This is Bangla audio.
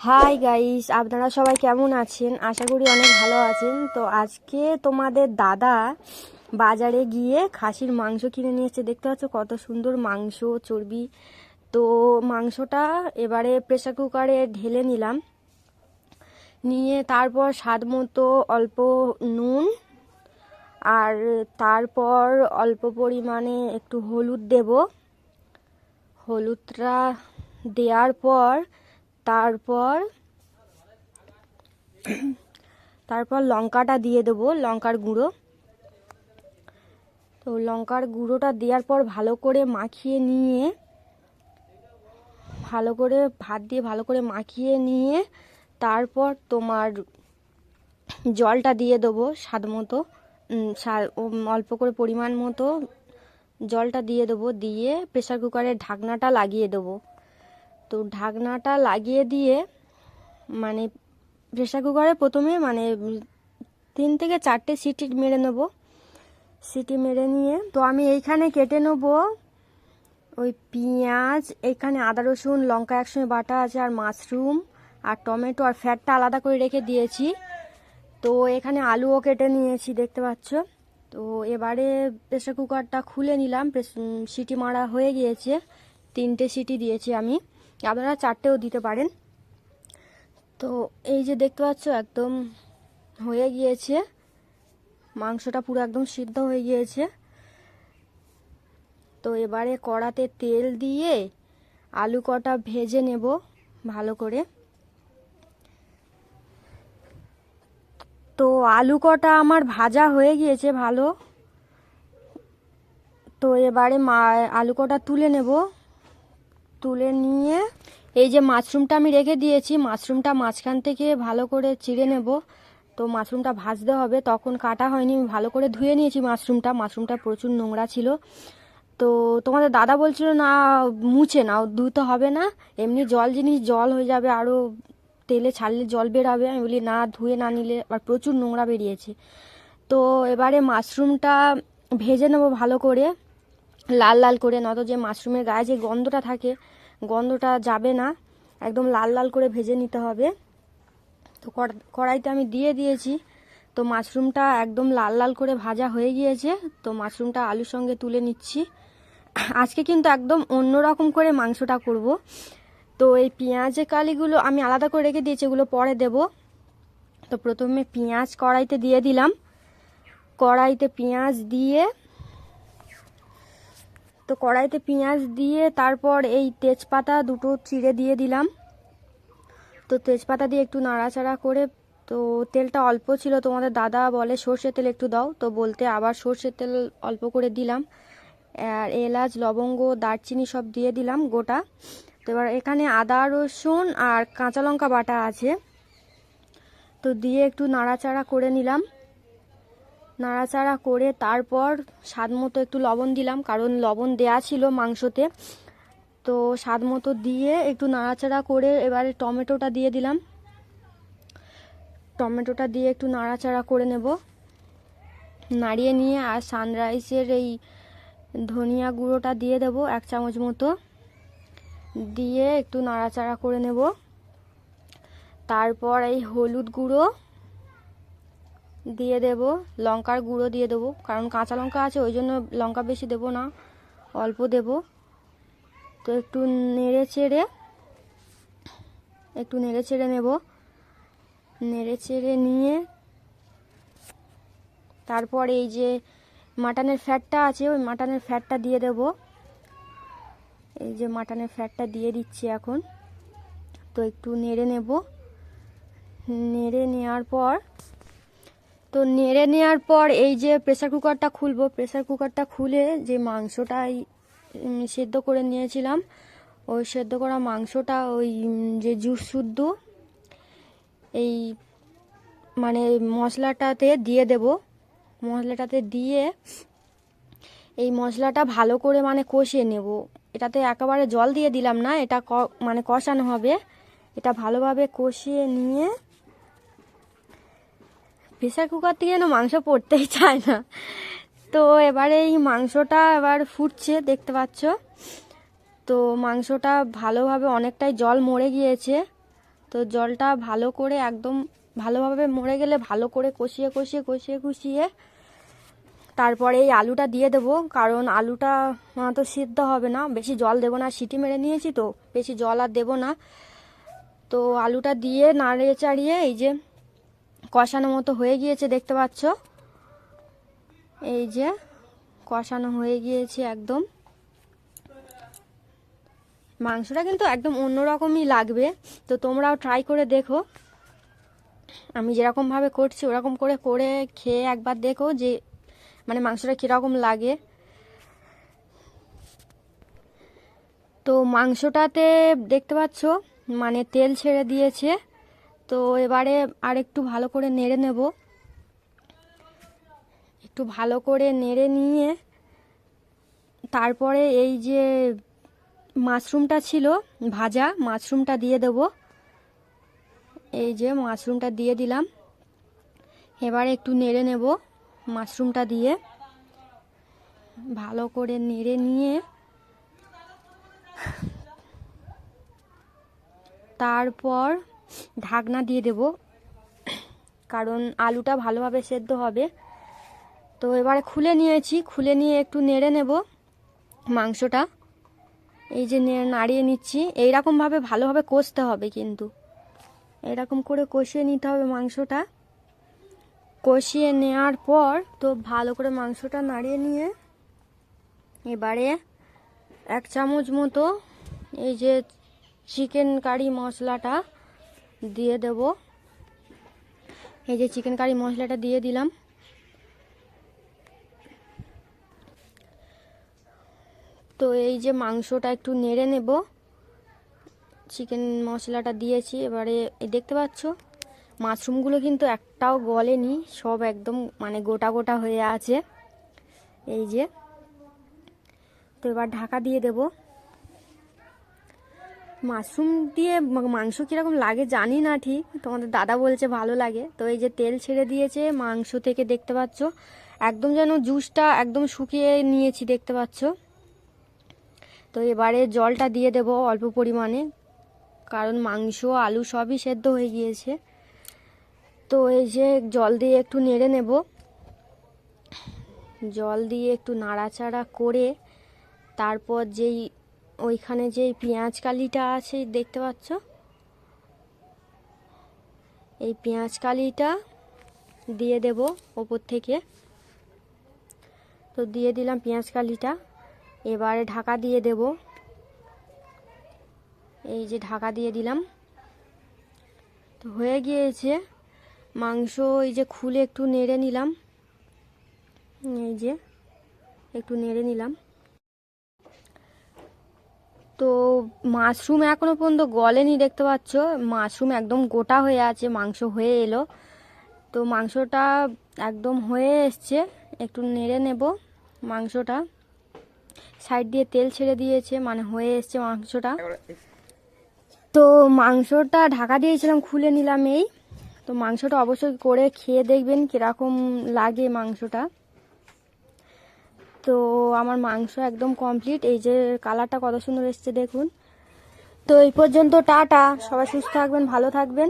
হাই গাইস আপনারা সবাই কেমন আছেন? আশা করি অনেক ভালো আছেন। তো আজকে তোমাদের দাদা বাজারে গিয়ে খাসির মাংস কিনে নিয়ে এসেছে। দেখতে পাচ্ছ কত সুন্দর মাংস, চর্বি। তো মাংসটা এবারে প্রেসার কুকারে ঢেলে নিলাম। নিয়ে তারপর স্বাদ মতো অল্প নুন আর তারপর অল্প পরিমাণে একটু হলুদ দেব। হলুদটা দেওয়ার পর তারপর তারপর লঙ্কাটা দিয়ে দেবো, লঙ্কার গুঁড়ো। তো লঙ্কার গুঁড়োটা দেওয়ার পর ভালো করে মাখিয়ে নিয়ে, ভালো করে ভাত দিয়ে ভালো করে মাখিয়ে নিয়ে, তারপর তোমার জলটা দিয়ে দেবো স্বাদ মতো। অল্প করে পরিমাণ মতো জলটা দিয়ে দেবো, দিয়ে প্রেশার কুকারের ঢাকনাটা লাগিয়ে দেবো। তো ঢাকনাটা লাগিয়ে দিয়ে মানে প্রেসার কুকারে প্রথমে মানে তিন থেকে চারটে সিটি মেরে নেব। সিটি মেরে নিয়ে, তো আমি এইখানে কেটে নেব ওই পেঁয়াজ এইখানে আদা, রসুন, লঙ্কা একসঙ্গে বাটা আছে আর মাশরুম আর টমেটো আর ফ্যাটটা আলাদা করে রেখে দিয়েছি। তো এখানে আলুও কেটে নিয়েছি, দেখতে পাচ্ছ? তো এবারে প্রেসার কুকারটা খুলে নিলাম সিটি মারা হয়ে গিয়েছে। তিনটে সিটি দিয়েছি আমি। আপনারা চারটেও দিতে পারেন। তো এই যে দেখতে পাচ্ছ, একদম হয়ে গিয়েছে। মাংসটা পুরো একদম সিদ্ধ হয়ে গিয়েছে। তো এবারে কড়াতে তেল দিয়ে আলু কটা ভেজে নেব ভালো করে। তো আলু কটা আমার ভাজা হয়ে গিয়েছে ভালো। তো এবারে মা আলু কটা তুলে নেব। তুলে নিয়ে এই যে মাশরুমটা আমি রেখে দিয়েছি, মাশরুমটা মাঝখান থেকে ভালো করে চিড়ে নেব। তো মাশরুমটা ভাজতে হবে, তখন কাটা হয়নি, আমি ভালো করে ধুয়ে নিয়েছি মাশরুমটা মাশরুমটা প্রচুর নোংরা ছিল। তো তোমাদের দাদা বলছিল, না, মুছে নাও, ধুতে হবে না, এমনি জল জিনিস জল হয়ে যাবে আরও তেলে ছাড়লে জল বেরাবে। আমি বলি, না, ধুয়ে না নিলে আর প্রচুর নোংরা বেরিয়েছে। তো এবারে মাশরুমটা ভেজে নেব ভালো করে, লাল লাল করে, নয়তো যে মাশরুমের গায়ে যে গন্ধটা থাকে গন্ধটা যাবে না। একদম লাল লাল করে ভেজে নিতে হবে। তো কড়াইতে আমি দিয়ে দিয়েছি। তো মাশরুমটা একদম লাল লাল করে ভাজা হয়ে গিয়েছে। তো মাশরুমটা আলুর সঙ্গে তুলে নিচ্ছি। আজকে কিন্তু একদম অন্যরকম করে মাংসটা করব। তো এই পেঁয়াজের কালিগুলো আমি আলাদা করে রেখে দিয়েছি, এগুলো পরে দেব। তো প্রথমে পেঁয়াজ কড়াইতে দিয়ে দিলাম। কড়াইতে পেঁয়াজ দিয়ে তো কড়াইতে পেঁয়াজ দিয়ে তারপর এই তেজপাতা দুটো চিড়ে দিয়ে দিলাম। তো তেজপাতা দিয়ে একটু নাড়াচাড়া করে, তো তেলটা অল্প ছিল, তোমাদের দাদা বলে সর্ষের তেল একটু দাও। তো বলতে আবার সর্ষের তেল অল্প করে দিলাম। আর এলাচ, লবঙ্গ, দারচিনি সব দিয়ে দিলাম গোটা। তো এবার এখানে আদা, রসুন আর কাঁচা লঙ্কা বাটা আছে। তো দিয়ে একটু নাড়াচাড়া করে নিলাম। নাড়াচাড়া করে তারপর স্বাদ মতো একটু লবণ দিলাম, কারণ লবণ দেয়া ছিল মাংসতে। তো স্বাদ মতো দিয়ে একটু নাড়াচাড়া করে এবারে টমেটোটা দিয়ে দিলাম। টমেটোটা দিয়ে একটু নাড়াচাড়া করে নেব। নাড়িয়ে নিয়ে আর সানরাইসের এই ধনিয়া গুঁড়োটা দিয়ে দেব এক চামচ মতো। দিয়ে একটু নাড়াচাড়া করে নেব। তারপর এই হলুদ গুঁড়ো দিয়ে দেব, লঙ্কার গুঁড়ো দিয়ে দেবো, কারণ কাঁচা লঙ্কা আছে, ওই জন্য লঙ্কা বেশি দেব না, অল্প দেব। তো একটু নেড়ে চেড়ে, একটু নেড়ে চেড়ে নেব। নেড়ে চেড়ে নিয়ে, তারপর এই যে মাটনের ফ্যাটটা আছে, ওই মাটনের ফ্যাটটা দিয়ে দেব। এই যে মাটনের ফ্যাটটা দিয়ে দিচ্ছি এখন। তো একটু নেড়ে নেব। নেড়ে নেওয়ার পর তো নেড়ে নেওয়ার পর এই যে প্রেসার কুকারটা খুলবো প্রেসার কুকারটা খুলে যে মাংসটা এই, উম, সেদ্ধ করে নিয়েছিলাম ওই সেদ্ধ করা মাংসটা ওই যে জুস শুদ্ধ এই মানে মশলাটাতে দিয়ে দেব। মশলাটাতে দিয়ে এই মশলাটা ভালো করে মানে কষিয়ে নেব। এটাতে একেবারে জল দিয়ে দিলাম না এটা মানে কষানো হবে। এটা ভালোভাবে কষিয়ে নিয়ে প্রেসার কুকার থেকে যেন মাংস পড়তেই চায় না। তো এবারে এই মাংসটা এবার ফুটছে, দেখতে পাচ্ছ। তো মাংসটা ভালোভাবে অনেকটাই জল মরে গিয়েছে। তো জলটা ভালো করে একদম ভালোভাবে মরে গেলে ভালো করে কষিয়ে কষিয়ে কষিয়ে কষিয়ে তারপরে এই আলুটা দিয়ে দেবো। কারণ আলুটা তো সিদ্ধ হবে না। বেশি জল দেবো না। সিটি মেরে নিয়েছি তো। বেশি জল আর দেবো না। তো আলুটা দিয়ে নাড়িয়ে চাড়িয়ে এই যে কষানো মতো হয়ে গিয়েছে, দেখতে পাচ্ছ? এই যে কষানো হয়ে গিয়েছে একদম। মাংসটা কিন্তু একদম অন্যরকমই লাগবে, তো তোমরাও ট্রাই করে দেখো। আমি যেরকমভাবে করছি, ওরকম করে করে খেয়ে একবার দেখো যে মানে মাংসটা কীরকম লাগে। তো মাংসটাতে দেখতে পাচ্ছ মানে তেল ছেড়ে দিয়েছে। তো এবারে আর একটু ভালো করে নেড়ে নেব। একটু ভালো করে নেড়ে নিয়ে তারপরে এই যে মাশরুমটা ছিল, ভাজা মাশরুমটা দিয়ে দেব। এই যে মাশরুমটা দিয়ে দিলাম। এবারে একটু নেড়ে নেব মাশরুমটা দিয়ে। ভালো করে নেড়ে নিয়ে তারপর ঢাকনা দিয়ে দেব। কারণ আলুটা ভালোভাবে সেদ্ধ হবে। তো এবারে খুলে নিয়েছি। খুলে নিয়ে একটু নেড়ে নেব মাংসটা। এই যে নাড়িয়ে নিচ্ছি। এইরকমভাবে ভালোভাবে কষতে হবে কিন্তু। এরকম করে কষিয়ে নিতে হবে মাংসটা। কষিয়ে নেওয়ার পর তো ভালো করে মাংসটা নাড়িয়ে নিয়ে এবারে এক চামচ মতো এই যে চিকেন কারি মশলাটা দিয়ে দেব। এই যে চিকেন কারি মশলাটা দিয়ে দিলাম। তো এই যে মাংসটা একটু নেড়ে নেব। চিকেন মশলাটা দিয়েছি, এবারে দেখতে পাচ্ছ? মাশরুমগুলো কিন্তু একটাও গলেনি, সব একদম মানে গোটা গোটা হয়ে আছে। এই যে। তো এবার ঢাকা দিয়ে দেব। মাশরুম দিয়ে মাংস কীরকম লাগে জানি না ঠিক। তোমাদের দাদা বলছে ভালো লাগে। তো এই যে তেল ছেড়ে দিয়েছে, মাংস থেকে দেখতে পাচ্ছ। একদম যেন জুসটা একদম শুকিয়ে নিয়েছি দেখতে পাচ্ছ। তো এবারে জলটা দিয়ে দেব অল্প পরিমাণে, কারণ মাংস, আলু সবই সেদ্ধ হয়ে গিয়েছে। তো এই যে জল দিয়ে একটু নেড়ে নেব। জল দিয়ে একটু নাড়াচাড়া করে তারপর যেই ওইখানে যেই পেঁয়াজ কালিটা আছে, দেখতে পাচ্ছ? এই পেঁয়াজ কালিটা দিয়ে দেব ওপর থেকে। তো দিয়ে দিলাম পেঁয়াজ কালিটা। এবারে ঢাকা দিয়ে দেব। এই যে ঢাকা দিয়ে দিলাম। তো হয়ে গিয়েছে। মাংস এই যে খুলে একটু নেড়ে নিলাম। এই যে একটু নেড়ে নিলাম। তো মাশরুম এখনও পর্যন্ত গলেনি, দেখতে পাচ্ছ? মাশরুম একদম গোটা হয়ে আছে, মাংস হয়ে এলো। তো মাংসটা একদম হয়ে এসছে, একটু নেড়ে নেব মাংসটা। সাইড দিয়ে তেল ছেড়ে দিয়েছে মানে হয়ে এসছে মাংসটা। তো মাংসটা ঢাকা দিয়েছিলাম, খুলে নিলাম এই। তো মাংসটা অবশ্যই করে খেয়ে দেখবেন কীরকম লাগে মাংসটা। তো আমার মাংস একদম কমপ্লিট এই যে কালারটা কত সুন্দর এসছে দেখুন। তো এই পর্যন্ত টাটা। সবাই সুস্থ থাকবেন, ভালো থাকবেন।